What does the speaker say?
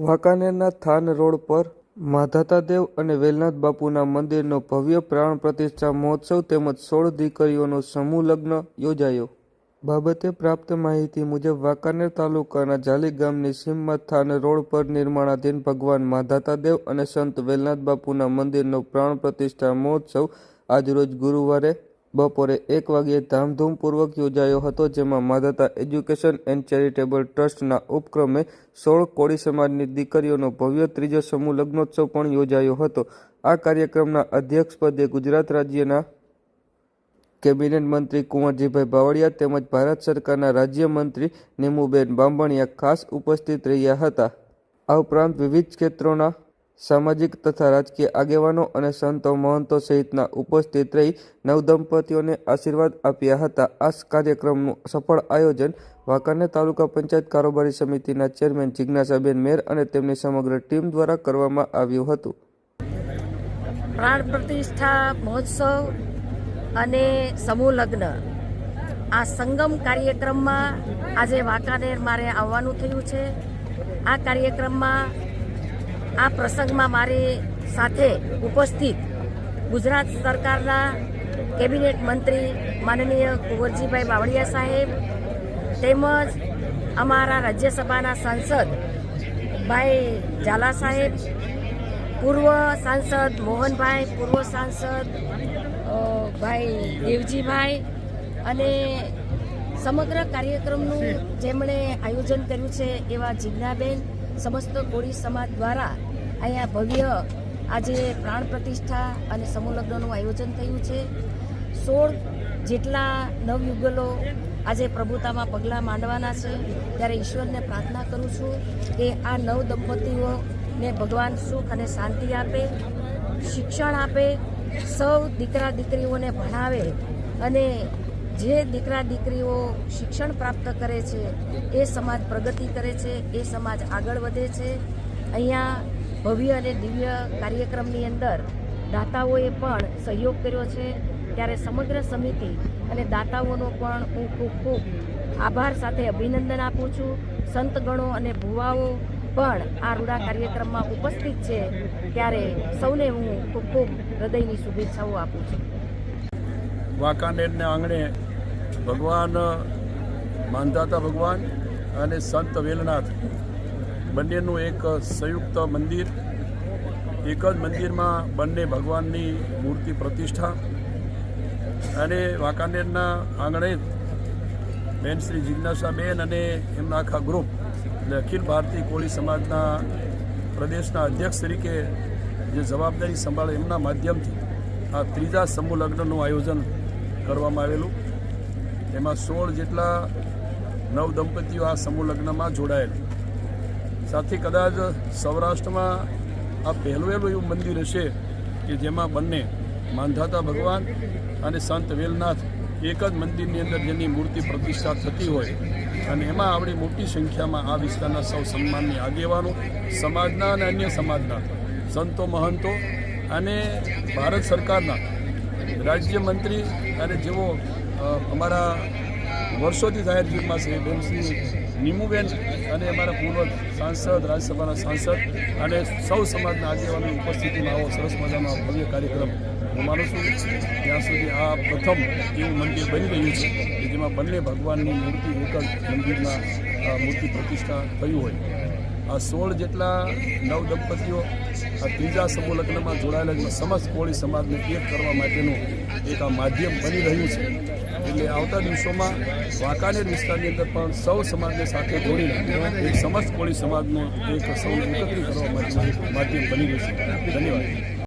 વાંકાનેરના than road પર માધાતાદેવ અને વેલનાથ બાપુના મંદિરનો ભવ્ય પ્રાણ પ્રતિષ્ઠા મહોત્સવ તેમજ સોળ દીકરીઓનો સમૂહ લગ્ન યોજાયો. બાબતે પ્રાપ્ત માહિતી મુજબ વાંકાનેર તાલુકાના જાલી ગામની સીમમાં થાન રોડ પર નિર્માણાધીન ભગવાન માધાતાદેવ અને સંત વેલનાથ બાપુના મંદિરનો પ્રાણ પ્રતિષ્ઠા મહોત્સવ આજરોજ ગુરુવારે બપોરે એક વાગ્યે ધામધૂમપૂર્વક યોજાયો હતો, જેમાં માધાતા એજ્યુકેશન એન્ડ ચેરિટેબલ ટ્રસ્ટના ઉપક્રમે સોળ કોળી સમાજની દીકરીઓનો ભવ્ય ત્રીજો સમૂહ લગ્નોત્સવ પણ યોજાયો હતો. આ કાર્યક્રમના અધ્યક્ષપદે ગુજરાત રાજ્યના કેબિનેટ મંત્રી કુંવરજીભાઈ બાવળિયા તેમજ ભારત સરકારના રાજ્યમંત્રી નીમુબેન બાંભણિયા ખાસ ઉપસ્થિત રહ્યા હતા. આ ઉપરાંત વિવિધ ક્ષેત્રોના સામાજિક તથા રાજકીય આગેવાનો અને સંતો મહંતો સહિતના ઉપસ્થિત રહી નવદંપતીઓને આશીર્વાદ આપ્યા હતા. આ કાર્યક્રમનું સફળ આયોજન વાંકાનેર તાલુકા પંચાયત કારોબારી સમિતિના ચેરમેન જિજ્ઞાસાબેન મેર અને તેમની સમગ્ર ટીમ દ્વારા કરવામાં આવ્યું હતું. પ્રાણ પ્રતિષ્ઠા મહોત્સવ અને સમૂહ લગ્ન. આ સંગમ કાર્યક્રમમાં આજે વાંકાનેર મારે આવવાનું થયું છે. આ કાર્યક્રમમાં આ પ્રસંગમાં મારી સાથે ઉપસ્થિત ગુજરાત સરકારના કેબિનેટ મંત્રી માનનીય કુંવરજીભાઈ બાવળિયા સાહેબ તેમજ અમારા રાજ્યસભાના સાંસદ ભાઈ ઝાલા સાહેબ, પૂર્વ સાંસદ મોહનભાઈ, પૂર્વ સાંસદ ભાઈ દેવજીભાઈ અને સમગ્ર કાર્યક્રમનું જેમણે આયોજન કર્યું છે એવા જિજ્ઞાબેન સમસ્ત કોળી સમાજ દ્વારા અહીંયા ભવ્ય આજે પ્રાણ પ્રતિષ્ઠા અને સમૂહ લગ્નનું આયોજન થયું છે. સોળ જેટલા નવયુગલો આજે પ્રભુતામાં પગલાં માંડવાના છે. ત્યારે ઈશ્વરને પ્રાર્થના કરું છું કે આ નવ દંપતીઓને ભગવાન સુખ અને શાંતિ આપે, શિક્ષણ આપે, સૌ દીકરા દીકરીઓને ભણાવે અને જે દીકરા દીકરીઓ શિક્ષણ પ્રાપ્ત કરે છે, એ સમાજ પ્રગતિ કરે છે, એ સમાજ આગળ વધે છે. અહીંયા ભવ્ય અને દિવ્ય કાર્યક્રમની અંદર દાતાઓએ પણ સહયોગ કર્યો છે. ત્યારે સમગ્ર સમિતિ અને દાતાઓનો પણ હું ખૂબ ખૂબ આભાર સાથે અભિનંદન આપું છું. સંતગણો અને ભુવાઓ પણ આ રૂડા કાર્યક્રમમાં ઉપસ્થિત છે. ત્યારે સૌને હું ખૂબ ખૂબ હૃદયની શુભેચ્છાઓ આપું છું. વાંકાનેરને આંગણે ભગવાન માનધાતા ભગવાન અને સંત વેલનાથ. બંનેનું એક સંયુક્ત મંદિર, એક જ મંદિરમાં બંને ભગવાનની મૂર્તિ પ્રતિષ્ઠા અને વાંકાનેરના આંગણે બેન શ્રી જિજ્ઞાસાબેન અને એમના આખા ગ્રુપ એટલે અખિલ ભારતીય કોળી સમાજના પ્રદેશના અધ્યક્ષ તરીકે જે જવાબદારી સંભાળે એમના માધ્યમથી આ ત્રીજા સમૂહ લગ્નનું આયોજન કરવામાં આવેલું. એમાં સોળ જેટલા નવ દંપતીઓ આ સમૂહ લગ્નમાં જોડાયેલ. સાથે કદાચ સૌરાષ્ટ્રમાં આ પહેલું એવું એવું મંદિર હશે કે જેમાં બંને માંધાતા ભગવાન અને સંત વેલનાથ એક જ મંદિરની અંદર જેની મૂર્તિ પ્રતિષ્ઠા થતી હોય. અને એમાં આવડી મોટી સંખ્યામાં આ વિસ્તારના સૌ સન્માનની આગેવાનો, સમાજના અને અન્ય સમાજના સંતો, મહંતો અને ભારત સરકારના રાજ્યમંત્રી અને જેઓ અમારા વર્ષોથી જાહેર જીવનમાં છે બેનશ્રી નીમુબેન અને અમારા પૂર્વ સાંસદ, રાજ્યસભાના સાંસદ અને સૌ સમાજના આગેવાની ઉપસ્થિતિમાં આવો સરસ મજાનો ભવ્ય કાર્યક્રમ હું માનું છું. ત્યાં સુધી આ પ્રથમ એવું મંદિર બની રહ્યું છે કે જેમાં બંને ભગવાનની મૂર્તિ એક જ મંદિરમાં મૂર્તિ પ્રતિષ્ઠા થયું હોય. આ સોળ જેટલા નવ દંપતીઓ આ ત્રીજા સમૂહ લગ્નમાં જોડાયેલા સમસ્ત કોળી સમાજને એક કરવા માટેનું એક આ માધ્યમ બની રહ્યું છે. એટલે આવતા દિવસોમાં વાંકાનેર વિસ્તારની અંદર પણ સૌ સમાજને સાથે જોડીને એક સમસ્ત કોળી સમાજનું એક સૌ એકત્રિત કરવા માધ્યમ બની રહ્યું છે ધન્યવાદ.